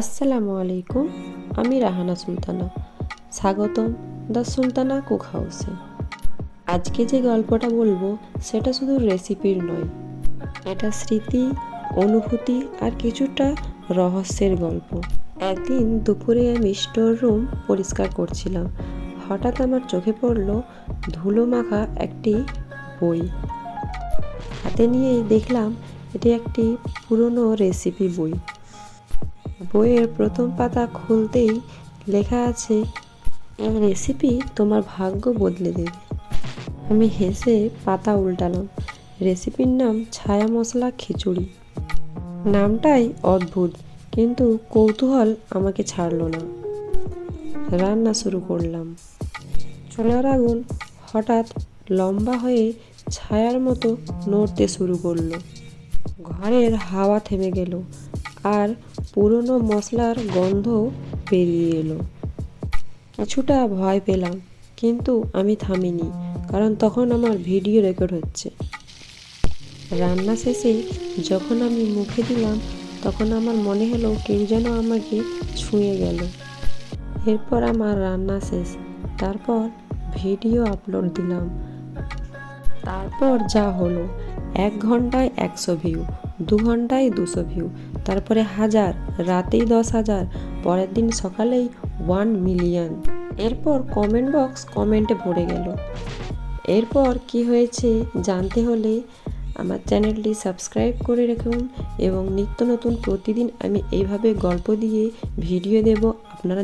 আসসালামু আলাইকুম, আমি রাহানা সুলতানা। স্বাগতম দ্য সুলতানা কুক হাউসে। আজকে যে গল্পটা বলব, সেটা শুধু রেসিপির নয়, এটা স্মৃতি, অনুভূতি আর কিছুটা রহস্যের গল্প। একদিন দুপুরে আমি স্টোর রুম পরিষ্কার করছিলাম। হঠাৎ আমার চোখে পড়ল ধুলো মাখা একটি বই। হাতে নিয়েই দেখলাম এটি একটি পুরনো রেসিপি বই। বইয়ের প্রথম পাতা খুলতেই লেখা আছে রেসিপি তোমার ভাগ্য বদলে দেবে। আমি হেসে পাতা উল্টালাম। রেসিপির নাম ছায়া মশলা খিচুড়ি। নামটাই অদ্ভুত, কিন্তু কৌতূহল আমাকে ছাড়লো না। রান্না শুরু করলাম। চুলার আগুন হঠাৎ লম্বা হয়ে ছায়ার মতো নড়তে শুরু করল। ঘরের হাওয়া থেমে গেল। পুরনো মশলার গন্ধ বেরিয়ে এলো। কিছুটা ভয় পেলাম, কিন্তু আমি থামিনি, কারণ তখন আমার ভিডিও রেকর্ড হচ্ছে। রান্না শেষে যখন আমি মুখে দিলাম, তখন আমার মনে হলো কেউ যেন আমাকে ছুঁয়ে গেল। এরপর আমার রান্না শেষ, তারপর ভিডিও আপলোড দিলাম। তারপর যা হলো, এক ঘন্টায় একশো ভিউ দু ঘন্টায় দুশো ভিউ তারপরে হাজার, রাতেই দশ হাজার, পরের দিন সকালেই ওয়ান মিলিয়ন এরপর কমেন্ট বক্স কমেন্টে ভরে গেল। এরপর কি হয়েছে জানতে হলে আমার চ্যানেলটি সাবস্ক্রাইব করে রাখুন এবং নিত্য নতুন প্রতিদিন আমি এইভাবে গল্প দিয়ে ভিডিও দেব, আপনারা